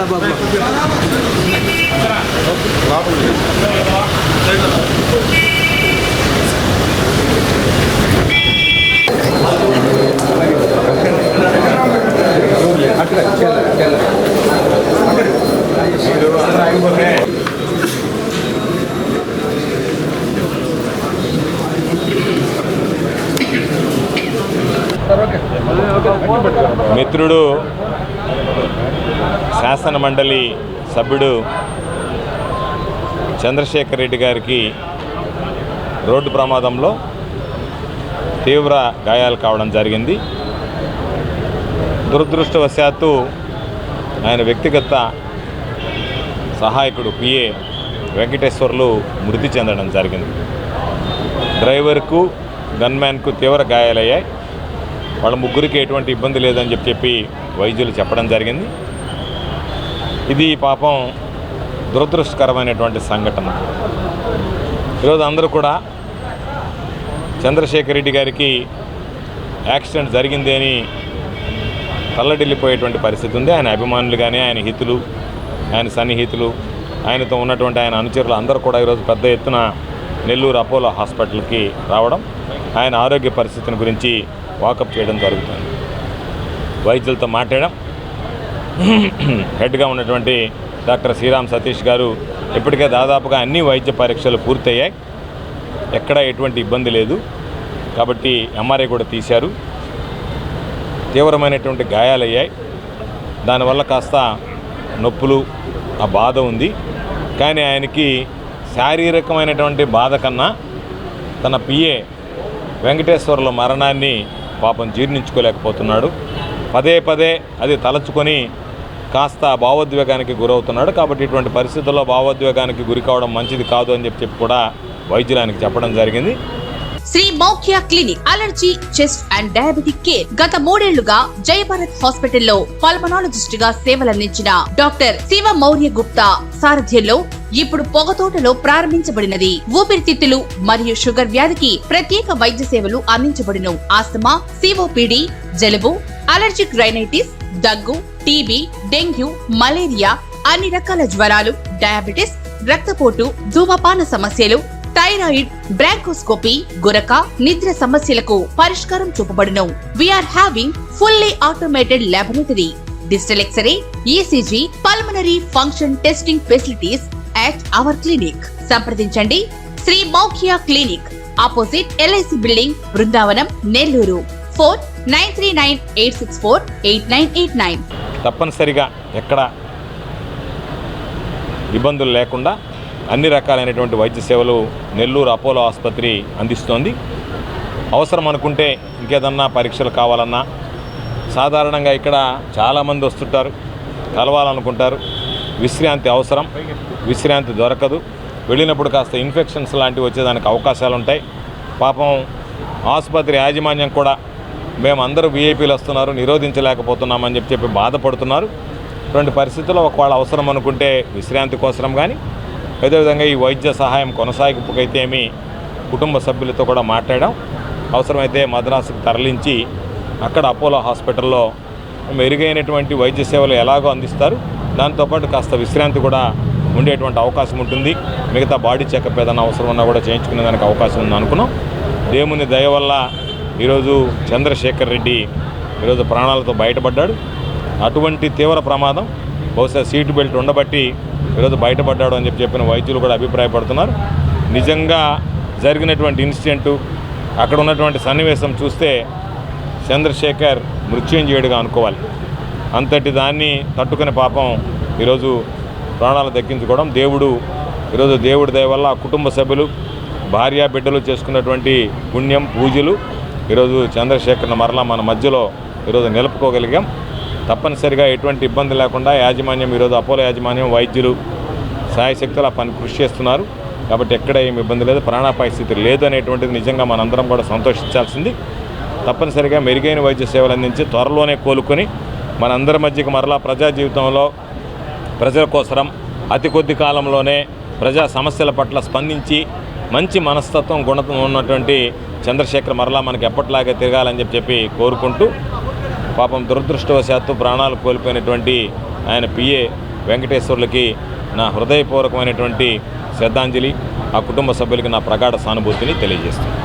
వెళ్ళా బాబు? మిత్రుడు శాసన మండలి సభ్యుడు చంద్రశేఖర్ రెడ్డి గారికి రోడ్డు ప్రమాదంలో తీవ్ర గాయాలు కావడం జరిగింది. దురదృష్టవశాత్తు ఆయన వ్యక్తిగత సహాయకుడు పిఏ వెంకటేశ్వర్లు మృతి చెందడం జరిగింది. డ్రైవర్కు గన్మ్యాన్కు తీవ్ర గాయాలయ్యాయి. వాళ్ళ ముగ్గురికి ఎటువంటి ఇబ్బంది లేదని చెప్పి చెప్పి వైద్యులు చెప్పడం జరిగింది. ఇది పాపం దురదృష్టకరమైనటువంటి సంఘటన. ఈరోజు అందరూ కూడా చంద్రశేఖర్ రెడ్డి గారికి యాక్సిడెంట్ జరిగింది అని తల్లడిల్లిపోయేటువంటి పరిస్థితి ఉంది. ఆయన అభిమానులు కానీ ఆయన హితులు ఆయన సన్నిహితులు ఆయనతో ఉన్నటువంటి ఆయన అనుచరులు అందరూ కూడా ఈరోజు పెద్ద ఎత్తున నెల్లూరు అపోలో హాస్పిటల్కి రావడం ఆయన ఆరోగ్య పరిస్థితిని గురించి వాకప్ చేయడం జరుగుతుంది. వైద్యులతో మాట్లాడడం హెడ్గా ఉన్నటువంటి డాక్టర్ శ్రీరామ్ సతీష్ గారు ఇప్పటికే దాదాపుగా అన్ని వైద్య పరీక్షలు పూర్తయ్యాయి. ఎక్కడ ఎటువంటి ఇబ్బంది లేదు. కాబట్టి ఎంఆర్ఐ కూడా తీశారు. తీవ్రమైనటువంటి గాయాలయ్యాయి. దానివల్ల కాస్త నొప్పులు ఆ బాధ ఉంది. కానీ ఆయనకి శారీరకమైనటువంటి బాధ కన్నా తన పిఏ వెంకటేశ్వర్ల మరణాన్ని పాపం జీర్ణించుకోలేకపోతున్నాడు. పదే పదే అది తలచుకొని కాస్త భావోద్వేగానికి గురవుతున్నాడు. కాబట్టి ఇటువంటి పరిస్థితుల్లో భావోద్వేగానికి గురి కావడం మంచిది కాదు అని చెప్పి కూడా వైద్యులానికి చెప్పడం జరిగింది. Shri Maukhya clinic allergy chest and diabetic care గత మూడేళ్ళుగా జయభారత్ హాస్పిటల్లో పల్మనాలజిస్ట్గా సేవలందించిన డాక్టర్ శివ మౌర్య గుప్తా సారథ్యంలో ఇప్పుడు పొగతోటలో ప్రారంభించబడినది. ఊపిరితిత్తులు మరియు షుగర్ వ్యాధికి ప్రత్యేక వైద్య సేవలు అందించబడును. ఆస్తమా సిఓపిడి జలుబు అలర్జిక్ రైనైటిస్ దగ్గు టీబీ డెంగ్యూ మలేరియా అన్ని రకాల జ్వరాలు డయాబెటిస్ రక్తపోటు ధూమపాన సమస్యలు థైరాయిడ్ బ్రాంకోస్కోపీ గురక నిద్ర సమస్యలకు పరిష్కారం చూపబడును. We're having fully automated laboratory digital X ray ECG pulmonary function testing facilities at our clinic సంప్రదించండి. Shri Moukhya clinic opposite LIC building Brindavanam Nellore. Phone nine three nine eight six four eight nine eight nine. తప్పనిసరిగా ఎక్కడ ఇబ్బందులు లేకుండా అన్ని రకాలైనటువంటి వైద్య సేవలు Nellore Apollo ఆసుపత్రి అందిస్తోంది. అవసరం అనుకుంటే ఇంకేదన్నా పరీక్షలు కావాలన్నా సాధారణంగా ఇక్కడ చాలామంది వస్తుంటారు కలవాలనుకుంటారు. విశ్రాంతి అవసరం విశ్రాంతి దొరకదు. వెళ్ళినప్పుడు కాస్త ఇన్ఫెక్షన్స్ లాంటివి వచ్చేదానికి అవకాశాలు ఉంటాయి పాపం ఆసుపత్రి యాజమాన్యం కూడా మేము అందరూ వీఐపీలు వస్తున్నారు నిరోధించలేకపోతున్నామని చెప్పి చెప్పి బాధపడుతున్నారు. ఇటువంటి పరిస్థితుల్లో ఒకవేళ అవసరం అనుకుంటే విశ్రాంతి కోసం కానీ అదేవిధంగా ఈ వైద్య సహాయం కొనసాగింపుకైతే ఏమి కుటుంబ సభ్యులతో కూడా మాట్లాడాం. అవసరమైతే మద్రాసుకు తరలించి అక్కడ అపోలో హాస్పిటల్లో మెరుగైనటువంటి వైద్య సేవలు ఎలాగో అందిస్తారు. దాంతోపాటు కాస్త విశ్రాంతి కూడా ఉండేటువంటి అవకాశం ఉంటుంది. మిగతా బాడీ చెకప్ ఏదైనా అవసరం ఉన్నా కూడా చేయించుకునే దానికి అవకాశం ఉంది అనుకున్నాం దేవుని దయ వల్ల ఈరోజు చంద్రశేఖర్ రెడ్డి ఈరోజు ప్రాణాలతో బయటపడ్డాడు. అటువంటి తీవ్ర ప్రమాదం బహుశా సీటు బెల్ట్ ఉండబట్టి ఈరోజు బయటపడ్డాడు అని చెప్పి చెప్పిన వైద్యులు కూడా అభిప్రాయపడుతున్నారు. నిజంగా జరిగినటువంటి ఇన్సిడెంటు అక్కడ ఉన్నటువంటి సన్నివేశం చూస్తే చంద్రశేఖర్ మృత్యుంజయుడిగా అనుకోవాలి. అంతటి దాన్ని తట్టుకునే పాపం ఈరోజు ప్రాణాలు దక్కించుకోవడం. దేవుడు ఈరోజు దేవుడి దయ వల్ల కుటుంబ సభ్యులు భార్య బిడ్డలు చేసుకున్నటువంటి పుణ్యం పూజలు ఈరోజు చంద్రశేఖర్ను మరలా మన మధ్యలో ఈరోజు నిలుపుకోగలిగాం. తప్పనిసరిగా ఎటువంటి ఇబ్బంది లేకుండా యాజమాన్యం ఈరోజు అపోలో యాజమాన్యం వైద్యులు సాయశక్తులు ఆ పని కృషి చేస్తున్నారు. కాబట్టి ఎక్కడ ఏమి ఇబ్బంది లేదు ప్రాణాపాయ స్థితి లేదు అనేటువంటిది నిజంగా మనందరం కూడా సంతోషించాల్సింది. తప్పనిసరిగా మెరుగైన వైద్య సేవలు అందించి త్వరలోనే కోలుకొని మనందరి మధ్యకి మరలా ప్రజా జీవితంలో ప్రజల కోసరం అతి కొద్ది కాలంలోనే ప్రజా సమస్యల పట్ల స్పందించి మంచి మనస్తత్వం గుణత్వం ఉన్నటువంటి చంద్రశేఖర్ మరలా మనకి ఎప్పటిలాగే తిరగాలని చెప్పి చెప్పి కోరుకుంటూ పాపం దురదృష్టవశాత్తు ప్రాణాలు కోల్పోయినటువంటి ఆయన పిఏ వెంకటేశ్వర్లకి నా హృదయపూర్వకమైనటువంటి శ్రద్ధాంజలి ఆ కుటుంబ సభ్యులకి నా ప్రగాఢ సానుభూతిని తెలియజేస్తుంది